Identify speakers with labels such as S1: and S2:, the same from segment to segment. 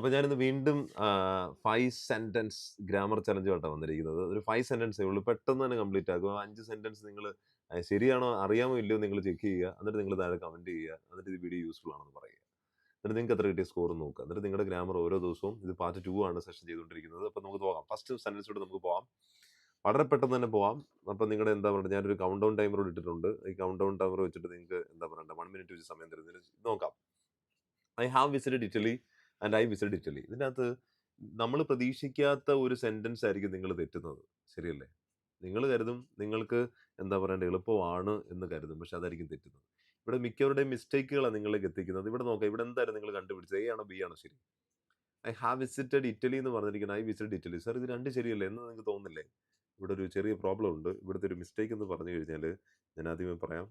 S1: അപ്പോൾ ഞാനിന്ന് വീണ്ടും ഫൈവ് സെന്റൻസ് ഗ്രാമർ ചലഞ്ചുമായിട്ടാണ് വന്നിരിക്കുന്നത്. ഒരു ഫൈവ് സെന്റൻസേ ഉള്ളൂ. പെട്ടെന്ന് തന്നെ കംപ്ലീറ്റ് ആക്കുക അഞ്ച് സെന്റൻസ് നിങ്ങൾ ശരിയാണോ അറിയാമോ ഇല്ലയോ നിങ്ങൾ ചെക്ക് ചെയ്യുക. എന്നിട്ട് നിങ്ങൾ താഴെ കമന്റ് ചെയ്യുക. എന്നിട്ട് ഇത് വീഡിയോ യൂസ്ഫുൾ ആണെന്ന് പറയുക. എന്നിട്ട് നിങ്ങൾക്ക് എത്ര കിട്ടിയ സ്കോർ നോക്കുക. എന്നിട്ട് നിങ്ങളുടെ ഗ്രാമർ ഓരോ ദിവസവും ഇത് പാർട്ട് ടു ആണ് സെഷൻ ചെയ്തുകൊണ്ടിരിക്കുന്നത്. അപ്പോൾ നമുക്ക് പോകാം. ഫസ്റ്റ് സെന്റൻസിലൂടെ നമുക്ക് പോകാം. വളരെ പെട്ടെന്ന് തന്നെ പോവാം അപ്പം നിങ്ങളുടെ എന്താ പറയുക ഞാനൊരു കൗണ്ട് ഡൗൺ ടൈമർ ഇട്ടിട്ടുണ്ട്. ഈ കൗണ്ട് ഡൗൺ ടൈമർ വെച്ചിട്ട് നിങ്ങൾക്ക് എന്താ പറയണ്ട വൺ മിനിറ്റ് വെച്ച് സമയം തരുന്നതിന് നോക്കാം. I have visited Italy and I visit Italy. ഇതിനകത്ത് നമ്മൾ പ്രതീക്ഷിക്കാത്ത ഒരു സെന്റൻസ് ആയിരിക്കും നിങ്ങൾ തെറ്റുന്നത്. ശരിയല്ലേ? നിങ്ങൾ കരുതും നിങ്ങൾക്ക് എന്താ പറയണ്ട എളുപ്പമാണ് എന്ന് കരുതും. പക്ഷെ അതായിരിക്കും തെറ്റുന്നത്. ഇവിടെ മിക്കവരുടെയും മിസ്റ്റേക്കുകളാണ് നിങ്ങളിലേക്ക് എത്തിക്കുന്നത്. ഇവിടെ നോക്കുക ഇവിടെ എന്തായാലും നിങ്ങൾ കണ്ടുപിടിച്ചത് എ ആണോ ബി ആണോ ശരി. ഐ ഹാവ് വിസിറ്റഡ് ഇറ്റലി എന്ന് പറഞ്ഞിരിക്കുന്നത് ഐ വിസിറ്റഡ് ഇറ്റലി. സാർ ഇത് രണ്ട് ശരിയല്ലേ? എന്ന് നിങ്ങൾക്ക് തോന്നില്ലേ ഇവിടെ ഒരു ചെറിയ പ്രോബ്ലം ഉണ്ട്. ഇവിടുത്തെ ഒരു മിസ്റ്റേക്ക് എന്ന് പറഞ്ഞു കഴിഞ്ഞാൽ ഞാൻ ആദ്യമേ പറയാം.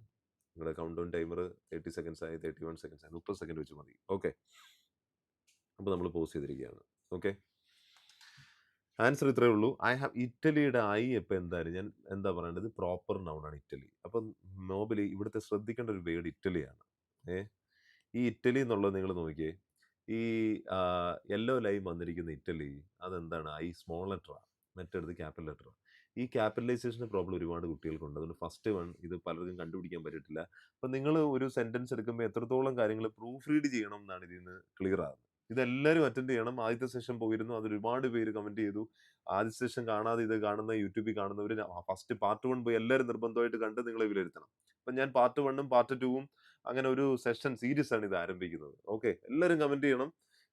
S1: നിങ്ങളുടെ count down timer thirty seconds ആയി തേർട്ടി വൺ സെക്കൻഡ്സ് ആയി. മുപ്പത് സെക്കൻഡ് വെച്ച് മതി. ഓക്കെ. അപ്പോൾ നമ്മൾ പോസ് ചെയ്തിരിക്കുകയാണ് ഓക്കെ? ആൻസർ ഇത്രയേ ഉള്ളൂ. ഐ ഹാവ് ഇറ്റലിയുടെ ഐ ഇപ്പം എന്തായാലും ഞാൻ എന്താ പറയേണ്ടത്? പ്രോപ്പർ നൗണാണ് ഇറ്റലി. അപ്പം നോബലി ഇവിടുത്തെ ശ്രദ്ധിക്കേണ്ട ഒരു വേർഡ് ഇറ്റലിയാണ്. ഏ? ഈ ഇറ്റലി എന്നുള്ളത് നിങ്ങൾ നോക്കിയേ. ഈ യെല്ലോ ലൈൻ വന്നിരിക്കുന്ന ഇറ്റലി അതെന്താണ്? ഐ സ്മോൾ ലെറ്ററാണ് മറ്റെടുത്ത് ക്യാപിറ്റൽ ലെറ്ററാണ് ഈ ക്യാപിറ്റലൈസേഷന്റെ പ്രോബ്ലം ഒരുപാട് കുട്ടികൾക്കുണ്ട്. അതുകൊണ്ട് ഫസ്റ്റ് വൺ ഇത് പലർക്കും കണ്ടുപിടിക്കാൻ പറ്റിയിട്ടില്ല. അപ്പം നിങ്ങൾ ഒരു സെന്റൻസ് എടുക്കുമ്പോൾ എത്രത്തോളം കാര്യങ്ങൾ പ്രൂഫ് റീഡ് ചെയ്യണം എന്നാണ് ഇതിൽ നിന്ന് ക്ലിയർ ആകുന്നത് ഇതെല്ലാവരും അറ്റൻഡ് ചെയ്യണം. ആദ്യത്തെ സെഷൻ പോയിരുന്നു. അത് ഒരുപാട് പേര് കമന്റ് ചെയ്തു. ആദ്യ സെഷൻ കാണാതെ ഇത് കാണുന്ന യൂട്യൂബിൽ കാണുന്നവർ ഫസ്റ്റ് പാർട്ട് വൺ പോയി എല്ലാവരും നിർബന്ധമായിട്ട് കണ്ട് നിങ്ങളെ വിലയിരുത്തണം. അപ്പം ഞാൻ പാർട്ട് വണ്ണും പാർട്ട് ടൂവും അങ്ങനെ ഒരു സെഷൻ സീരീസ് ആണ് ഇത് ആരംഭിക്കുന്നത്. ഓക്കെ എല്ലാവരും കമന്റ് ചെയ്യണം.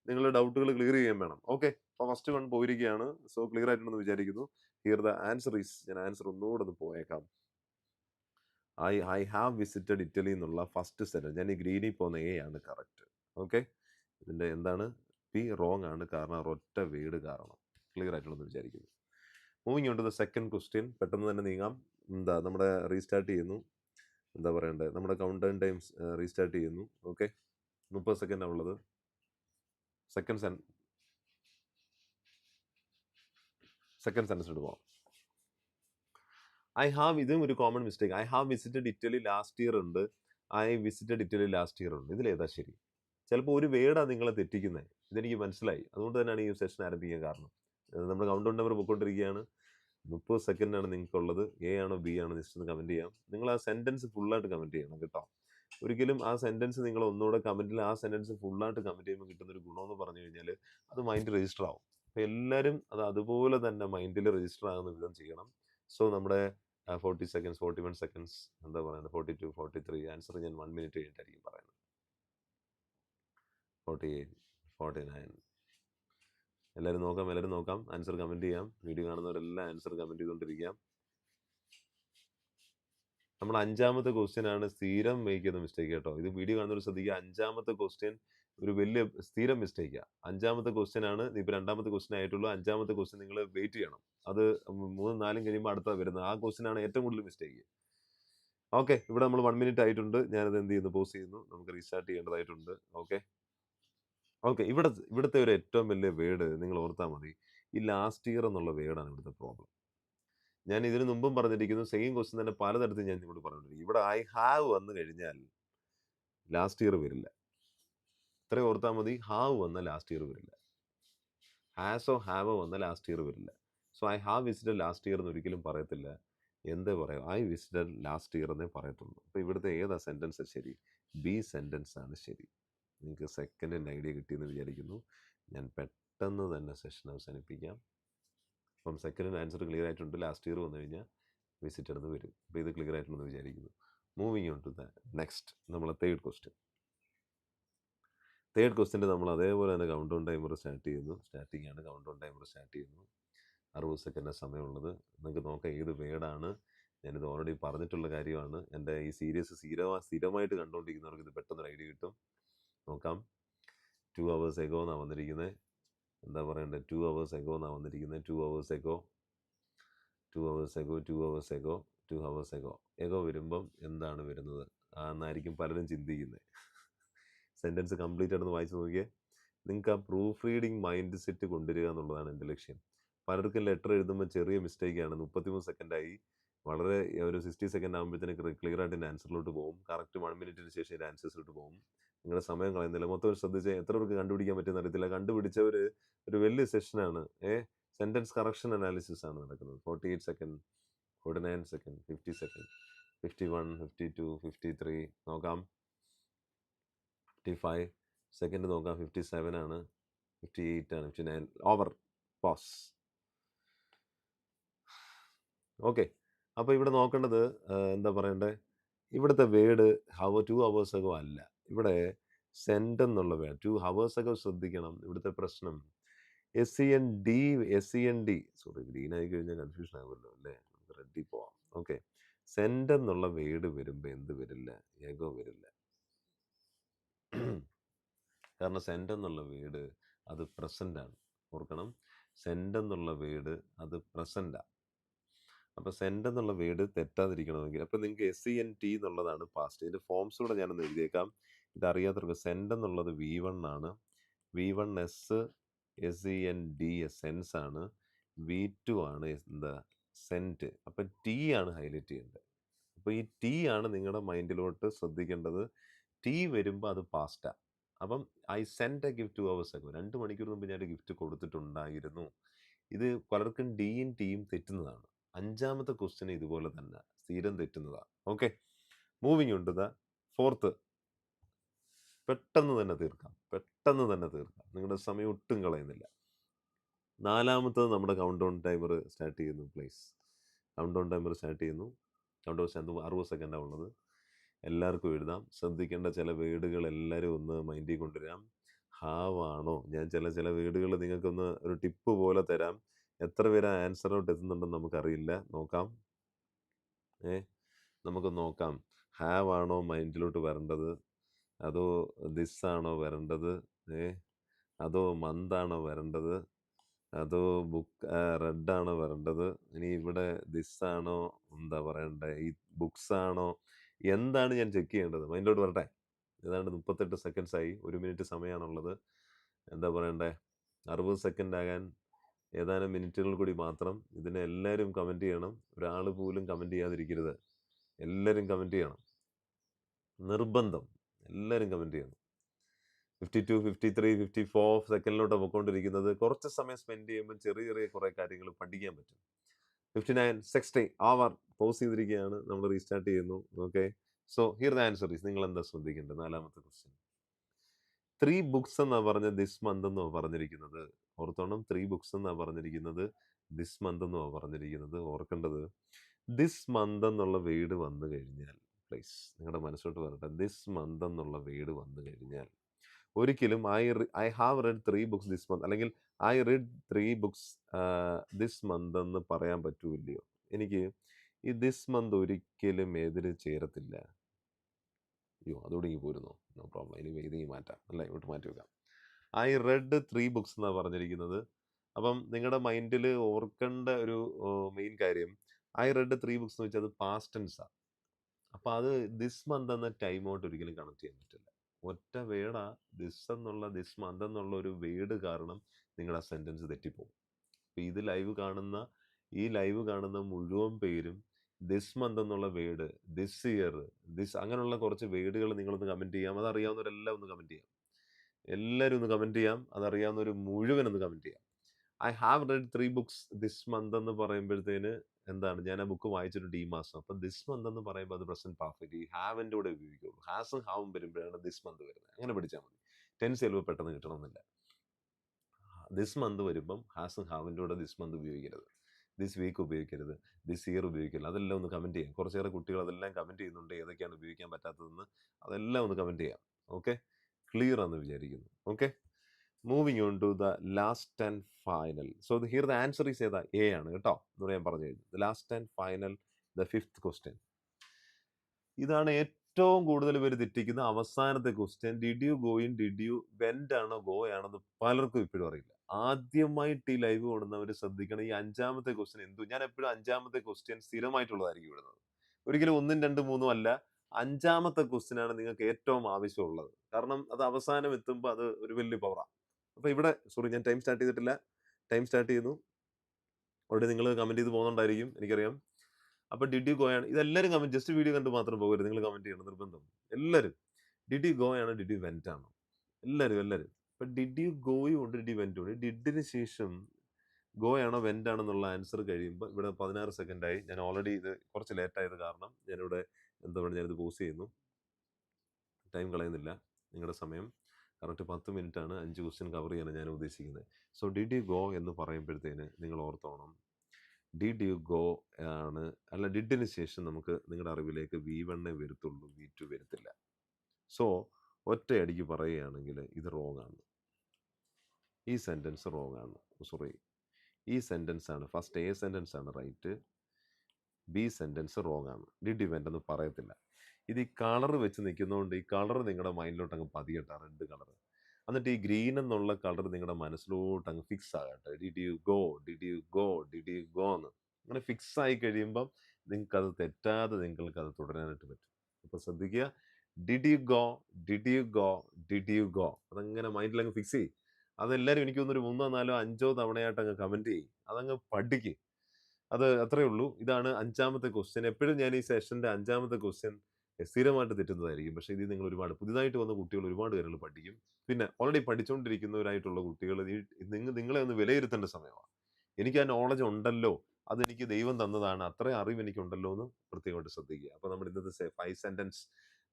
S1: നിങ്ങളുടെ ഡൗട്ടുകൾ ക്ലിയർ ചെയ്യാൻ വേണം. ഓക്കെ അപ്പോൾ ഫസ്റ്റ് വൺ പോയിരിക്കുകയാണ്. സോ ക്ലിയർ ആയിട്ടുണ്ടെന്ന് വിചാരിക്കുന്നു. ഹിയർ ദ ആൻസർ ഈസ് ഞാൻ ആൻസർ ഒന്നുകൂടെ ഒന്ന് പോയേക്കാം. I I have visited Italy എന്നുള്ള ഫസ്റ്റ് സെന്റൻസ് ഞാൻ ഈ ഗ്രീനിൽ പോകുന്ന എ ആണ് കറക്റ്റ് ഓക്കെ ഇതിന്റെ എന്താണ്? പി റോങ് ആണ് കാരണം ഒരൊറ്റ വീട് കാരണം. ക്ലിയർ ആയിട്ടുണ്ടെന്ന് വിചാരിക്കുന്നു. മൂവിങ് ഉണ്ട് ദ സെക്കൻഡ് ക്വസ്റ്റ്യൻ പെട്ടെന്ന് തന്നെ നീങ്ങാം. എന്താ നമ്മുടെ റീസ്റ്റാർട്ട് ചെയ്യുന്നു. എന്താ പറയണ്ടേ? നമ്മുടെ കൗണ്ട് ഡൗൺ ടൈംസ് റീസ്റ്റാർട്ട് ചെയ്യുന്നു. ഓക്കെ മുപ്പത് സെക്കൻഡാണ് ഉള്ളത്. സെക്കൻഡ് സെൻ സെക്കൻഡ് സെന്റൻസ് പോകാം ഐ ഹാവ് ഇതും ഒരു common mistake I have visited Italy last year ഉണ്ട്. I visited Italy last year ഉണ്ട്. ഇതിലേതാ ശരി? ചിലപ്പോൾ ഒരു വേർഡാണ് നിങ്ങളെ തെറ്റിക്കുന്നത് ഇതെനിക്ക് മനസ്സിലായി. അതുകൊണ്ട് തന്നെയാണ് ഈ സെഷൻ ആരംഭിക്കാൻ കാരണം. നമ്മൾ കൗണ്ട് നമ്പർ പോയിക്കൊണ്ടിരിക്കുകയാണ്. മുപ്പത് സെക്കൻഡാണ് നിങ്ങൾക്കുള്ളത്. എ ആണോ ബി ആണോ ഒന്ന് കമന്റ് ചെയ്യാം. നിങ്ങൾ ആ സെന്റൻസ് ഫുള്ളായിട്ട് കമന്റ് ചെയ്യണം കേട്ടോ. ഒരിക്കലും ആ സെന്റൻസ് നിങ്ങൾ ഒന്നുകൂടെ കമന്റിൽ ആ സെന്റൻസ് ഫുള്ളായിട്ട് കമന്റ് ചെയ്യുമ്പോൾ കിട്ടുന്ന ഒരു ഗുണമെന്ന് പറഞ്ഞു കഴിഞ്ഞാൽ അത് മൈൻഡ് രജിസ്റ്റർ ആവും. അപ്പോൾ എല്ലാവരും അത് അതുപോലെ തന്നെ മൈൻഡിൽ രജിസ്റ്റർ ആകുന്ന വിധം ചെയ്യണം. സോ നമ്മുടെ forty seconds forty one seconds എന്താ പറയുന്നത്? Forty two forty three answer ഞാൻ വൺ മിനിറ്റ് കഴിഞ്ഞിട്ടായിരിക്കും പറയുന്നത്. Forty eight forty nine. എല്ലാവരും നോക്കാം എല്ലാവരും നോക്കാം. ആൻസർ കമന്റ് ചെയ്യാം. വീഡിയോ കാണുന്നവരെല്ലാം ആൻസർ കമന്റ് ചെയ്തുകൊണ്ടിരിക്കാം. നമ്മൾ അഞ്ചാമത്തെ ക്വസ്റ്റ്യൻ ആണ് സ്ഥിരം മേക്കുന്ന മിസ്റ്റേക്ക് കേട്ടോ. ഇത് വീഡിയോ കാണുന്നവർ ശ്രദ്ധിക്കുക. അഞ്ചാമത്തെ ക്വസ്റ്റ്യൻ ഒരു വലിയ സ്ഥിരം മിസ്റ്റേക്കാണ് അഞ്ചാമത്തെ ക്വസ്റ്റ്യൻ ആണ് ഇപ്പോൾ രണ്ടാമത്തെ ക്വസ്റ്റ്യൻ ആയിട്ടുള്ളൂ. അഞ്ചാമത്തെ ക്വസ്റ്റ്യൻ നിങ്ങൾ വെയിറ്റ് ചെയ്യണം. അത് മൂന്നും നാലും കഴിയുമ്പോൾ അടുത്ത വരുന്നത്. ആ ക്വസ്റ്റ്യൻ ആണ് ഏറ്റവും കൂടുതൽ മിസ്റ്റേക്ക് ഓക്കെ ഇവിടെ നമ്മൾ വൺ മിനിറ്റ് ആയിട്ടുണ്ട്. ഞാനത് എന്ത് ചെയ്യുന്നു? പോസ് ചെയ്യുന്നു. നമുക്ക് റീസ്റ്റാർട്ട് ചെയ്യേണ്ടതായിട്ടുണ്ട്. Okay okay. ഇവിടെ ഇവിടുത്തെ ഒരു ഏറ്റവും വലിയ വേർഡ് നിങ്ങൾ ഓർത്താൽ മതി. ഈ ലാസ്റ്റ് ഇയർ എന്നുള്ള വേർഡാണ് ഇവിടുത്തെ പ്രോബ്ലം ഞാൻ ഇതിനു മുമ്പും പറഞ്ഞിരിക്കുന്നു സെയിം ക്വസ്റ്റ്യൻ തന്നെ പലതരത്തിൽ ഞാൻ ഇവിടെ പറഞ്ഞിട്ടുണ്ട്. ഇവിടെ ഐ ഹാവ് വന്നു കഴിഞ്ഞാൽ ലാസ്റ്റ് ഇയർ വരില്ല. ഇത്രയും ഓർത്താൽ മതി ഹാവ് വന്ന ലാസ്റ്റ് ഇയർ വരില്ല. ഹാസോ ഹാവ് വന്ന ലാസ്റ്റ് ഇയർ വരില്ല. So I have visited last year എന്ന് ഒരിക്കലും പറയത്തില്ല. എന്തേ പറയാം? ഐ വിസിറ്റഡ് ലാസ്റ്റ് ഇയർ എന്നേ പറയത്തുള്ളൂ. അപ്പോൾ ഇവിടുത്തെ ഏതാ സെന്റൻസ് ശരി? ബി സെന്റൻസ് ആണ് ശരി. നിങ്ങൾക്ക് സെക്കൻഡിൽ ഐഡിയ കിട്ടിയെന്ന് വിചാരിക്കുന്നു. ഞാൻ പെട്ടെന്ന് തന്നെ സെഷൻ അവസാനിപ്പിക്കാം. അപ്പം സെക്കൻഡ് ആൻസർ ക്ലിയർ ആയിട്ടുണ്ട്. ലാസ്റ്റ് ഇയർ വന്നു കഴിഞ്ഞാൽ വിസിറ്റ് എടുത്ത് വരും. അപ്പോൾ ഇത് ക്ലിയർ ആയിട്ടുണ്ടെന്ന് വിചാരിക്കുന്നു. Moving on to the next നമ്മളെ തേർഡ് ക്വസ്റ്റ്യൻ തേർഡ് ക്വസ്റ്റ്യന്റെ നമ്മൾ അതേപോലെ തന്നെ കൗണ്ട് ഡൗൺ ടൈമർ സ്റ്റാർട്ട് ചെയ്യുന്നു. സ്റ്റാർട്ടിംഗ് ആണ് കൗണ്ട് ഡൗൺ ടൈമർ സ്റ്റാർട്ട് ചെയ്യുന്നു. അറുപത് സെക്കൻഡ് സമയമുള്ളത്. നിങ്ങൾക്ക് നോക്കാം ഏത് വേർഡാണ് ഞാനിത് ഓൾറെഡി പറഞ്ഞിട്ടുള്ള കാര്യമാണ്. എന്റെ ഈ സീരിയസ് സ്ഥിരമാ സ്ഥിരമായിട്ട് കണ്ടുകൊണ്ടിരിക്കുന്നവർക്ക് ഇത് പെട്ടെന്നൊരു ഐഡിയ കിട്ടും. നോക്കാം. ടു അവേഴ്സ് എഗോ എന്നാണ് വന്നിരിക്കുന്നത് എന്താ പറയണ്ടത് ടു അവേഴ്സ് എഗോ എന്നാണ് വന്നിരിക്കുന്നത് two hours ago two hours ago two hours ago two hours ago ago വരുമ്പം എന്താണ് വരുന്നത്? എന്നായിരിക്കും പലരും ചിന്തിക്കുന്നത് സെന്റൻസ് കംപ്ലീറ്റ് ആണെന്ന് വായിച്ച് നോക്കിയേ. നിങ്ങൾക്ക് ആ പ്രൂഫ് റീഡിങ് മൈൻഡ് സെറ്റ് കൊണ്ടുവരിക എന്നുള്ളതാണ് എന്റെ ലക്ഷ്യം. പലർക്കും ലെറ്റർ എഴുതുമ്പോൾ ചെറിയ മിസ്റ്റേക്കാണ് മുപ്പത്തിമൂന്ന് സെക്കൻഡായി വളരെ ഒരു സിക്സ്റ്റി സെക്കൻഡ് ആകുമ്പോഴത്തേക്ക് ക്ലിയർ ആയിട്ട് എന്റെ ആൻസറിലോട്ട് പോകും കറക്റ്റ് വൺ മിനിറ്റിന് ശേഷം എന്റെ ആൻസേഴ്സിലോട്ട് പോകും നിങ്ങളുടെ സമയം കളയുന്നില്ല. മൊത്തം ശ്രദ്ധിച്ച് എത്ര പേർക്ക് കണ്ടുപിടിക്കാൻ പറ്റുന്ന അറിയത്തില്ല. കണ്ടുപിടിച്ചവർ ഒരു വലിയ സെഷനാണ് ഏ? സെന്റൻസ് കറക്ഷൻ അനാലിസിസ് ആണ് നടക്കുന്നത്. Forty eight second forty nine second fifty second fifty one fifty two fifty three നോക്കാം. ഫിഫ്റ്റി ഫൈവ് സെക്കൻഡ് നോക്കാം. ഫിഫ്റ്റി സെവൻ ആണ്. ഫിഫ്റ്റി എയ്റ്റ് ആണ്. Fifty nine over pause okay അപ്പോൾ ഇവിടെ നോക്കേണ്ടത് എന്താ പറയണ്ടേ? ഇവിടുത്തെ word hour two hours ago അല്ല. ഇവിടെ സെൻഡ് എന്നുള്ള വേർഡ് ടു ഹവേഴ്സ് ഒക്കെ ശ്രദ്ധിക്കണം. ഇവിടുത്തെ പ്രശ്നം. S C N D S C N D sorry green ആയി കഴിഞ്ഞാൽ കൺഫ്യൂഷൻ ആകുമല്ലോ അല്ലേ? നമുക്ക് റെഡി പോവാം. ഓക്കെ. സെൻഡ് എന്നുള്ള വേർഡ് വരുമ്പോൾ എന്ത് വരില്ല? ഏകോ വരില്ല. കാരണം സെൻഡ് എന്നുള്ള വേർഡ് അത് പ്രസന്റ് ആണ്. ഓർക്കണം. സെൻഡ് എന്നുള്ള വേർഡ് അത് പ്രസന്റാണ് അപ്പോൾ സെൻഡ് എന്നുള്ള വേർഡ് തെറ്റാതിരിക്കണമെങ്കിൽ അപ്പോൾ നിങ്ങൾക്ക് എസ് സി എൻ ടി എന്നുള്ളതാണ് പാസ്റ്റ് ഇതിന്റെ ഫോംസ് കൂടെ ഞാനൊന്ന് എഴുതിയേക്കാം. ഇതറിയാത്തവർക്ക് സെൻഡ് എന്നുള്ളത് വി വൺ ആണ്. V one S S E N D S sends ആണ്. വി ടു ആണ് എന്താ സെന്റ് അപ്പം ടി ആണ് ഹൈലൈറ്റ് ചെയ്യേണ്ടത്. അപ്പോൾ ഈ ടി ആണ് നിങ്ങളുടെ മൈൻഡിലോട്ട് ശ്രദ്ധിക്കേണ്ടത്. ടി വരുമ്പോൾ അത് പാസ്റ്റാണ് അപ്പം I sent a gift two hours ago രണ്ട് മണിക്കൂർ മുമ്പ് ഞാൻ ഗിഫ്റ്റ് കൊടുത്തിട്ടുണ്ടായിരുന്നു. ഇത് പലർക്കും ഡിയും ടിയും തെറ്റുന്നതാണ്. അഞ്ചാമത്തെ ക്വസ്റ്റ്യൻ ഇതുപോലെ തന്നെ. സ്ഥിരം തെറ്റുന്നതാണ്. ഓക്കെ മൂവിങ് ഉണ്ട് ദ ഫോർത്ത് പെട്ടെന്ന് തന്നെ തീർക്കാം. പെട്ടെന്ന് തന്നെ തീർക്കാം. നിങ്ങളുടെ സമയം ഒട്ടും കളയുന്നില്ല. നാലാമത്തത് നമ്മുടെ കൗണ്ട് ഡൗൺ ടൈമർ സ്റ്റാർട്ട് ചെയ്യുന്നു please count down timer start ചെയ്യുന്നു. കൗണ്ട് ഡൗൺ സ്റ്റാൻഡ് അറുപത് സെക്കൻഡാണ് ഉള്ളത്. എല്ലാവർക്കും എഴുതാം. ശ്രദ്ധിക്കേണ്ട ചില വേർഡുകൾ എല്ലാവരും ഒന്ന് മൈൻഡിൽ കൊണ്ടുവരാം. ഹാവാണോ ഞാൻ ചില ചില വേർഡുകൾ നിങ്ങൾക്കൊന്ന് ഒരു ടിപ്പ് പോലെ തരാം. എത്ര പേര് ആൻസറോട്ട് എത്തുന്നുണ്ടെന്ന് നമുക്കറിയില്ല. നോക്കാം. ഏ? നമുക്ക് നോക്കാം. ഹാവ് ആണോ മൈൻഡിലോട്ട് വരേണ്ടത്? അതോ ദിസ് ആണോ വരേണ്ടത്? ഏ? അതോ മന്ത് ആണോ വരേണ്ടത്? അതോ ബുക്ക് റെഡ് ആണോ വരേണ്ടത്? ഇനി ഇവിടെ ദിസ് ആണോ എന്താ പറയണ്ടേ? ഈ ബുക്സ് ആണോ എന്താണ് ഞാൻ ചെക്ക് ചെയ്യേണ്ടത്? മൈൻഡോട്ട് വരട്ടെ. ഏതാണ്ട് മുപ്പത്തെട്ട് സെക്കൻഡ്സ് ആയി ഒരു മിനിറ്റ് സമയമാണുള്ളത് എന്താ പറയണ്ടേ? അറുപത് സെക്കൻഡ് ആകാൻ ഏതാനും മിനിറ്റുകൾ കൂടി മാത്രം ഇതിനെ എല്ലാവരും കമന്റ് ചെയ്യണം. ഒരാൾ പോലും കമന്റ് ചെയ്യാതിരിക്കരുത്. എല്ലാവരും കമന്റ് ചെയ്യണം. നിർബന്ധം. എല്ലാവരും കമന്റ് ചെയ്യുന്നു. Fifty two fifty three fifty four സെക്കൻഡിലോട്ട് പോയിക്കൊണ്ടിരിക്കുന്നത് കുറച്ച് സമയം സ്പെൻഡ് ചെയ്യുമ്പോൾ ചെറിയ ചെറിയ കുറേ കാര്യങ്ങൾ പഠിക്കാൻ പറ്റും. Fifty nine sixty hour pause ചെയ്തിരിക്കുകയാണ്. നമ്മൾ റീസ്റ്റാർട്ട് ചെയ്യുന്നു. Okay so here the answer is നിങ്ങൾ എന്താ ശ്രദ്ധിക്കേണ്ടത്? നാലാമത്തെ ക്വസ്റ്റ്യൻ ത്രീ ബുക്സ് എന്നാ പറഞ്ഞ ദിസ് മന്ത് എന്നോ പറഞ്ഞിരിക്കുന്നത്. ഓർത്തോണം? ത്രീ ബുക്സ് എന്നാ പറഞ്ഞിരിക്കുന്നത് ദിസ് മന്ത് എന്നോ പറഞ്ഞിരിക്കുന്നത്. ഓർക്കേണ്ടത് ദിസ് മന്ത് എന്നുള്ള വേർഡ് വന്നു കഴിഞ്ഞാൽ പ്ലീസ് നിങ്ങളുടെ മനസ്സോട്ട് വരട്ടെ. ദിസ് മന്ത് എന്നുള്ള വേർഡ് വന്നു കഴിഞ്ഞാൽ ഒരിക്കലും I I have read three books this month അല്ലെങ്കിൽ I read three books this month എന്ന് പറയാൻ പറ്റൂല്ലയോ? എനിക്ക് ഈ ദിസ് മന്ത് ഒരിക്കലും എതിര് ചേരത്തില്ല. അയ്യോ അതോടെ ഇങ്ങ് പോരുന്നു? നോ പ്രോബ്ലം ഇനി ഇത് മാറ്റാം. അല്ല? ഇങ്ങോട്ട് മാറ്റി വെക്കാം. ഐ റെഡ് ത്രീ ബുക്സ് എന്നാണ് പറഞ്ഞിരിക്കുന്നത്. അപ്പം നിങ്ങളുടെ മൈൻഡിൽ ഓർക്കേണ്ട ഒരു മെയിൻ കാര്യം ഐ റെഡ് ത്രീ ബുക്സ് എന്ന് വെച്ചാൽ അത് പാസ്റ്റ് ടെൻസാണ് അപ്പോൾ അത് ദിസ് മന്ത് എന്ന ടൈമോട്ട് ഒരിക്കലും കണക്ട് ചെയ്യാൻ പറ്റില്ല. ഒറ്റ വേട ദിസ് എന്നുള്ള ദിസ് മന്ത് എന്നുള്ള ഒരു വേഡ് കാരണം നിങ്ങളുടെ സെന്റൻസ് തെറ്റിപ്പോകും അപ്പോൾ ഇത് ലൈവ് കാണുന്ന ഈ ലൈവ് കാണുന്ന മുഴുവൻ പേരും ദിസ് മന്ത് എന്നുള്ള വേഡ് ദിസ് ഇയർ ദിസ് അങ്ങനെയുള്ള കുറച്ച് വേഡുകൾ നിങ്ങളൊന്ന് കമന്റ് ചെയ്യാം. അതറിയാവുന്നവരെല്ലാം ഒന്ന് കമന്റ് ചെയ്യാം. എല്ലാവരും ഒന്ന് കമന്റ് ചെയ്യാം. അതറിയാവുന്നവർ മുഴുവൻ ഒന്ന് കമന്റ് ചെയ്യാം. I have read three books this month എന്ന് പറയുമ്പോഴത്തേന് എന്താണ്? ഞാൻ ആ ബുക്ക് വായിച്ചിട്ട് ഈ മാസം അപ്പം ദിസ് മന്ത് എന്ന് പറയുമ്പോൾ അത് പ്രസന്റ് പെർഫെക്റ്റ് ഈ ഹാവിന്റെ കൂടെ ഉപയോഗിക്കുള്ളൂ. ഹാസും ഹാവും വരുമ്പോഴാണ് ദിസ് മന്ത് വരുന്നത്. അങ്ങനെ പഠിച്ചാൽ മതി. ടെൻസ് ചിലവ് പെട്ടെന്ന് കിട്ടണമെന്നില്ല. ദിസ് മന്ത് വരുമ്പം ഹാസും ഹാവിന്റെ കൂടെ ദിസ് മന്ത് ഉപയോഗിക്കരുത്. ദിസ് വീക്ക് ഉപയോഗിക്കരുത്. ദിസ് ഇയർ ഉപയോഗിക്കരുത്. അതെല്ലാം ഒന്ന് കമന്റ് ചെയ്യാം. കുറച്ചേറെ കുട്ടികൾ അതെല്ലാം കമന്റ് ചെയ്യുന്നുണ്ട്. ഏതൊക്കെയാണ് ഉപയോഗിക്കാൻ പറ്റാത്തതെന്ന് അതെല്ലാം ഒന്ന് കമന്റ് ചെയ്യാം. ഓക്കെ ക്ലിയർ ആണെന്ന് വിചാരിക്കുന്നു. Okay moving on to the last and final so here the answer is ഏതാ? എ ആണ് കേട്ടോ. എന്ന് ഞാൻ പറഞ്ഞു കഴിഞ്ഞു. The last and final the fifth question ഇതാണ് ഏറ്റവും കൂടുതൽ പേര് തെറ്റിക്കുന്ന അവസാനത്തെ question did you go in did you went ആണോ? ഗോ ആണെന്ന് പലർക്കും ഇപ്പോഴും അറിയില്ല. ആദ്യമായിട്ട് ഈ ലൈവ് കൊടുന്നവർ ശ്രദ്ധിക്കണം. ഈ അഞ്ചാമത്തെ ക്വസ്റ്റ്യൻ എന്തു? ഞാൻ എപ്പോഴും അഞ്ചാമത്തെ ക്വസ്റ്റ്യൻ സ്ഥിരമായിട്ടുള്ളതായിരിക്കും വിടുന്നത് ഒരിക്കലും ഒന്നും രണ്ടും മൂന്നും അല്ല. അഞ്ചാമത്തെ ക്വസ്റ്റ്യൻ ആണ് നിങ്ങൾക്ക് ഏറ്റവും ആവശ്യമുള്ളത്. കാരണം അത് അവസാനം എത്തുമ്പോൾ അത് ഒരു വലിയ പവറാണ് അപ്പോൾ ഇവിടെ സോറി ഞാൻ ടൈം സ്റ്റാർട്ട് ചെയ്തിട്ടില്ല. ടൈം സ്റ്റാർട്ട് ചെയ്യുന്നു. ഓൾറെഡി നിങ്ങൾ കമന്റ് ചെയ്ത് പോകുന്നുണ്ടായിരിക്കും എനിക്കറിയാം. അപ്പോൾ ഡിഡ് യു ഗോയാണ് ഇതെല്ലാവരും കമന്റ് ജസ്റ്റ് വീഡിയോ കണ്ട് മാത്രം പോകരുത് നിങ്ങൾ കമന്റ് ചെയ്യണം നിർബന്ധം. എല്ലാവരും ഡിഡ് യു ഗോ ആണോ ഡിഡ് യു ആണോ എല്ലാവരും എല്ലാവരും ഇപ്പം ഡിഡ് യു ഗോയും ഉണ്ട് ഡിഡ് വെന്റും ഉണ്ട്. ഡിഡിന് ശേഷം ഗോയാണോ ആണോ വെന്റ് ആണോ എന്നുള്ള ആൻസർ കഴിയുമ്പോൾ ഇവിടെ പതിനാറ് സെക്കൻഡായി ഞാൻ ഓൾറെഡി ഇത് കുറച്ച് ലേറ്റായത് കാരണം ഞാനിവിടെ എന്താ പറയുക ഞാനിത് പോസ് ചെയ്യുന്നു. ടൈം കളയുന്നില്ല നിങ്ങളുടെ സമയം. കറക്റ്റ് പത്ത് മിനിറ്റ് ആണ് അഞ്ച് ക്വസ്റ്റ്യൻ കവർ ചെയ്യാൻ ഞാൻ ഉദ്ദേശിക്കുന്നത്. സോ ഡിഡ് യു ഗോ എന്ന് പറയുമ്പോഴത്തേന് നിങ്ങൾ ഓർത്തോണം. ഡിഡ് യു ഗോ ആണ് അല്ല ഡിഡിന് ശേഷം നമുക്ക് നിങ്ങളുടെ അറിവിലേക്ക് വി വണ്ണേ വരുത്തുള്ളൂ വി ടു വരുത്തില്ല. സോ ഒറ്റയടിക്ക് പറയുകയാണെങ്കിൽ ഇത് റോങ് ആണ്. ഈ സെന്റൻസ് റോങ് ആണ്. സോറി ഈ സെന്റൻസ് ആണ് ഫസ്റ്റ് എ സെന്റൻസ് ആണ് റൈറ്റ് ബി സെന്റൻസ് റോങ് ആണ്. ഡിഡ് ഇവന്റ് എന്ന് പറയത്തില്ല. ഇത് ഈ കളർ വെച്ച് നിൽക്കുന്നതുകൊണ്ട് ഈ കളർ നിങ്ങളുടെ മൈൻഡിലോട്ട് അങ്ങ് പതിയട്ടെ റെഡ് കളർ എന്നിട്ട് ഈ ഗ്രീൻ എന്നുള്ള കളർ നിങ്ങളുടെ മനസ്സിലോട്ട് അങ്ങ് ഫിക്സ് ആകട്ടെ. Did you go did you go did you go എന്ന്. അങ്ങനെ ഫിക്സ് ആയി കഴിയുമ്പം നിങ്ങൾക്ക് അത് തെറ്റാതെ നിങ്ങൾക്ക് അത് തുടരാനായിട്ട് പറ്റും. അപ്പോൾ ശ്രദ്ധിക്കുക. Did you go did you go did you go. അതങ്ങനെ മൈൻഡിൽ അങ്ങ് ഫിക്സ് ചെയ്യും. അതെല്ലാവരും എനിക്ക് തോന്നുന്നു ഒരു മൂന്നോ നാലോ അഞ്ചോ തവണയായിട്ട് അങ്ങ് കമന്റ് ചെയ്യും. അതങ്ങ് പഠിക്കും. അത് അത്രയേ ഉള്ളൂ. ഇതാണ് അഞ്ചാമത്തെ ക്വസ്റ്റ്യൻ. എപ്പോഴും ഞാൻ ഈ സെഷന്റെ അഞ്ചാമത്തെ ക്വസ്റ്റ്യൻ സ്ഥിരമായിട്ട് തെറ്റുന്നതായിരിക്കും. പക്ഷേ ഇത് നിങ്ങൾ ഒരുപാട് പുതിയതായിട്ട് വന്ന കുട്ടികൾ ഒരുപാട് കാര്യങ്ങൾ പഠിക്കും. പിന്നെ ഓൾറെഡി പഠിച്ചുകൊണ്ടിരിക്കുന്നവരായിട്ടുള്ള കുട്ടികൾ നിങ്ങൾ നിങ്ങളെ ഒന്ന് വിലയിരുത്തേണ്ട സമയമാണ്. എനിക്ക് ആ നോളജ് ഉണ്ടല്ലോ. അതെനിക്ക് ദൈവം തന്നതാണ്. അത്രയും അറിവ് എനിക്കുണ്ടല്ലോ എന്ന് പ്രത്യേകമായിട്ട് ശ്രദ്ധിക്കുക. അപ്പോൾ നമ്മുടെ ഇന്നത്തെ ഫൈവ് സെന്റൻസ്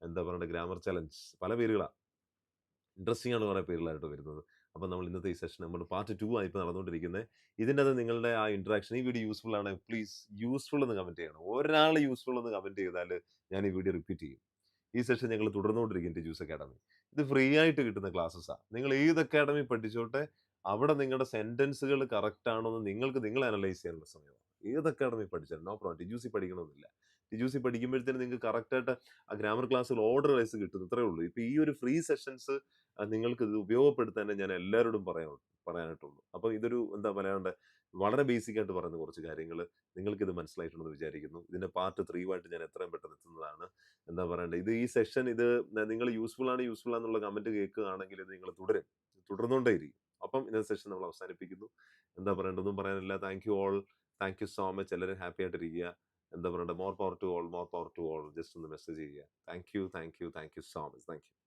S1: എന്താ പറയുക ഗ്രാമർ ചലഞ്ച് പല പേരുകളാണ് ഇൻട്രസ്റ്റിംഗ് ആണ് കുറേ പേരുകളായിട്ട് വരുന്നത്. അപ്പോൾ നമ്മൾ ഇന്നത്തെ ഈ സെഷൻ നമ്മൾ പാർട്ട് ടു ആയി ഇപ്പോൾ നടന്നുകൊണ്ടിരിക്കുന്നത് ഇതിന്റെ അത് നിങ്ങളുടെ ആ ഇൻട്രാക്ഷൻ ഈ വീഡിയോ യൂസ്ഫുൾ ആണ് പ്ലീസ് യൂസ്ഫുൾ എന്ന് കമന്റ് ചെയ്യണം. ഒരാൾ യൂസ്ഫുൾ എന്ന് കമന്റ് ചെയ്താൽ ഞാൻ ഈ വീഡിയോ റിപ്പീറ്റ് ചെയ്യും. ഈ സെഷൻ ഞങ്ങൾ തുടർന്നുകൊണ്ടിരിക്കും ജ്യൂസ് അക്കാഡമി ഇത് ഫ്രീ ആയിട്ട് കിട്ടുന്ന ക്ലാസ്സസാണ് നിങ്ങൾ ഏത് അക്കാഡമി പഠിച്ചോട്ടെ അവിടെ നിങ്ങളുടെ സെന്റൻസുകൾ കറക്റ്റ് ആണോ എന്ന് നിങ്ങൾക്ക് നിങ്ങൾ അനലൈസ് ചെയ്യാനുള്ള സമയമാണ്. ഏത് അക്കാഡമി പഠിച്ചാലും നോ പ്രോബ്ലം ജ്യൂസി പഠിക്കണമെന്നില്ല. ടിജൂസി പഠിക്കുമ്പോഴത്തേനും നിങ്ങൾക്ക് കറക്റ്റായിട്ട് ആ ഗ്രാമർ ക്ലാസ്സിൽ ഓർഡർ വൈസ് കിട്ടും ഇത്രയേ ഉള്ളൂ. ഇപ്പം ഈ ഒരു ഫ്രീ സെഷൻസ് നിങ്ങൾക്ക് ഇത് ഉപയോഗപ്പെടുത്താൻ ഞാൻ എല്ലാവരോടും പറയാൻ പറയാനായിട്ടുള്ളൂ. അപ്പോൾ ഇതൊരു എന്താ പറയാണ്ട് വളരെ ബേസിക് ആയിട്ട് പറയുന്ന കുറച്ച് കാര്യങ്ങൾ നിങ്ങൾക്കിത് മനസ്സിലായിട്ടുണ്ടെന്ന് വിചാരിക്കുന്നു. ഇതിന്റെ പാർട്ട് ത്രീ ആയിട്ട് ഞാൻ എത്രയും പെട്ടെന്ന് എത്തുന്നതാണ്. എന്താ പറയണ്ടത് ഇത് ഈ സെഷൻ ഇത് നിങ്ങൾ യൂസ്ഫുൾ ആണ് യൂസ്ഫുൾ ആണെന്നുള്ള കമന്റ് കേൾക്കുകയാണെങ്കിൽ ഇത് നിങ്ങൾ തുടരും. തുടർന്നുകൊണ്ടേയിരിക്കും. അപ്പം ഇന്നത്തെ സെഷൻ നമ്മൾ അവസാനിപ്പിക്കുന്നു. എന്താ പറയേണ്ടതൊന്നും പറയാനില്ല. Thank you all thank you so much എല്ലാവരും ഹാപ്പി ആയിട്ടിരിക്കുക. എന്താ പറയുക more power to all more power to all just ഒന്ന് മെസ്സേജ് ചെയ്യുക. Thank you thank you thank you so much thank you